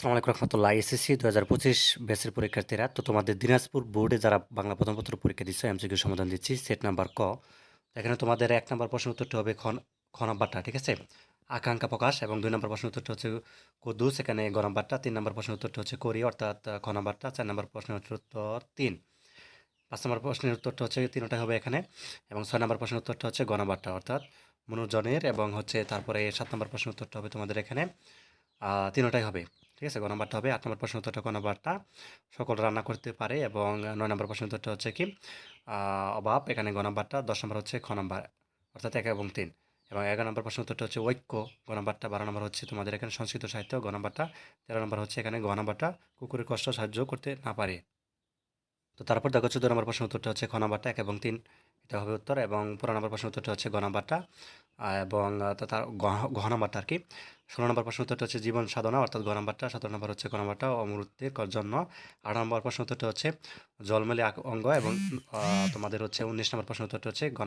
আসসালামু আলাইকুম রহমতুল্লাহ। এসএসসি দু হাজার পঁচিশ ব্যাচের পরীক্ষার্থীরা, তো তোমাদের দিনাজপুর বোর্ডে যারা বাংলা প্রথমপত্র পরীক্ষা দিচ্ছে এমসিকিউ সমাধান দিচ্ছি। সেট নাম্বার ক। এখানে তোমাদের এক নম্বর প্রশ্ন উত্তরটি হবে খন খ ঠিক আছে? আকাঙ্ক্ষা প্রকাশ এবং দুই নম্বর প্রশ্ন উত্তরটি হচ্ছে কুদ্দুস এখানে গ তিন নম্বর প্রশ্ন উত্তরটি হচ্ছে করি, অর্থাৎ খ নাম্বারটা, চার নম্বর প্রশ্নের উত্তর তিন। পাঁচ নম্বর প্রশ্নের উত্তরটা হচ্ছে তিনটা হবে এখানে এবং ছয় নম্বর প্রশ্নের উত্তরটা হচ্ছে গ অর্থাৎ মনোজনের এবং হচ্ছে তারপরে সাত নম্বর প্রশ্নের উত্তরটা হবে তোমাদের এখানে। তিনোটাই হবে। ঠিক আছে? গ নাম্বারটা হবে। আট নম্বর প্রশ্ন উত্তরটা ক নাম্বারটা সকল রান্না করতে পারে এবং নয় নম্বর প্রশ্ন উত্তরটা হচ্ছে কি? অভাব। এখানে গ নাম্বারটা দশ নম্বর হচ্ছে খ নাম্বার, অর্থাৎ এক এবং তিন। এবং এগারো নম্বর প্রশ্ন উত্তরটা হচ্ছে ঐক্য। গ নাম্বারটা বারো নম্বর হচ্ছে তোমাদের এখানে সংস্কৃত সাহিত্য। গ নাম্বারটা তেরো নম্বর হচ্ছে এখানে গ নাম্বারটা কুকুরের কষ্ট সাহায্য করতে না পারে। তো তারপর দেখো চোদ্দ নম্বর প্রশ্ন উত্তরটা হচ্ছে খ নাম্বারটা এক এবং তিন। এটা হবে উত্তর এবং পনেরো নম্বর প্রশ্ন উত্তরটা হচ্ছে গ এবং তার ঘ নাম্বারটা আর কি। ষোলো নম্বর প্রশ্ন উত্তরটা হচ্ছে জীবন সাধনা, অর্থাৎ গ নাম্বারটা। সতেরো নম্বর হচ্ছে ক নাম্বারটা অমৃতের জন্য আট নম্বর প্রশ্ন উত্তরটা হচ্ছে জলমেলে অঙ্গ এবং তোমাদের হচ্ছে উনিশ নম্বর প্রশ্ন উত্তরটা হচ্ছে গ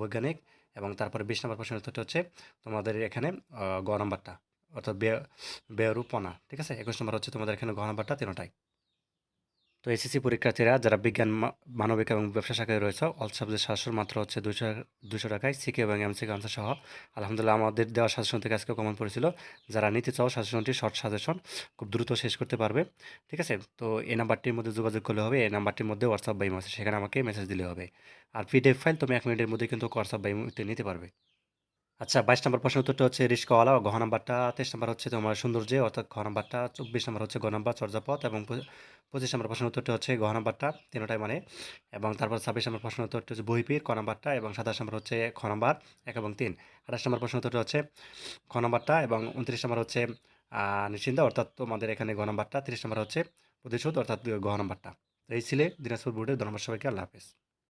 বৈজ্ঞানিক। এবং তারপরে বিশ নম্বর প্রশ্ন উত্তরটা হচ্ছে তোমাদের এখানে গ নাম্বারটা, অর্থাৎ বেরূপনা। ঠিক আছে? একুশ নম্বর হচ্ছে তোমাদের এখানে ঘ নাম্বারটা, তিনটাই। তো এসএসসি পরীক্ষার্থীরা যারা বিজ্ঞান মানবিক এবং ব্যবসা শাখায় রয়েছে অল সাবজেক্ট সাতশোর মাত্র হচ্ছে দুশো দুশো টাকায় সিকে এবং এমসিকে আনসার সহ। আলহামদুলিল্লাহ আমাদের দেওয়া সাজেশন থেকে আজকে কমন পড়েছিল। যারা নিতে চাও সাজেশনটি শর্ট সাজেশন, খুব দ্রুত শেষ করতে পারবে। ঠিক আছে? তো এই নাম্বারটির মধ্যে যোগাযোগ করলে হবে। এই নাম্বারটির মধ্যে হোয়াটসঅ্যাপ বাই আছে। সেখানে আমাকে মেসেজ দিলে হবে। আর পিডিএফ ফাইল তুমি এক মিনিটের মধ্যে কিন্তু হোয়াটসঅ্যাপ বাই নিতে পারবে। আচ্ছা বাইশ নম্বর প্রশ্ন উত্তরটা হচ্ছে রিস্কওয়ালা ঘ নাম্বারটা। তেইশ নম্বর হচ্ছে তোমার সৌন্দর্য, অর্থাৎ ঘ নাম্বারটা, চব্বিশ নম্বর হচ্ছে গ নাম্বার চর্যাপথ এবং পঁচিশ নম্বর প্রশ্ন উত্তরটা হচ্ছে ঘ নাম্বারটা তিনটায় মানে। এবং তারপর ছাব্বিশ নম্বর প্রশ্ন উত্তরটা হচ্ছে বইপির ক নাম্বারটা এবং সাতাশ নম্বর হচ্ছে খ নাম্বার, এক এবং তিন। আঠাশ নম্বর প্রশ্ন উত্তরটা হচ্ছে খ নাম্বারটা এবং উনত্রিশ নম্বর হচ্ছে নিশ্চিন্ত, অর্থাৎ তোমাদের এখানে ঘ নাম্বারটা, তিরিশ নম্বর হচ্ছে প্রতিশোধ, অর্থাৎ ঘ নাম্বারটা। তো এই ছিলে দিনাজপুর বোর্ডের ধন্যবাদ সবাইকে, আল্লাহ হাফেজ।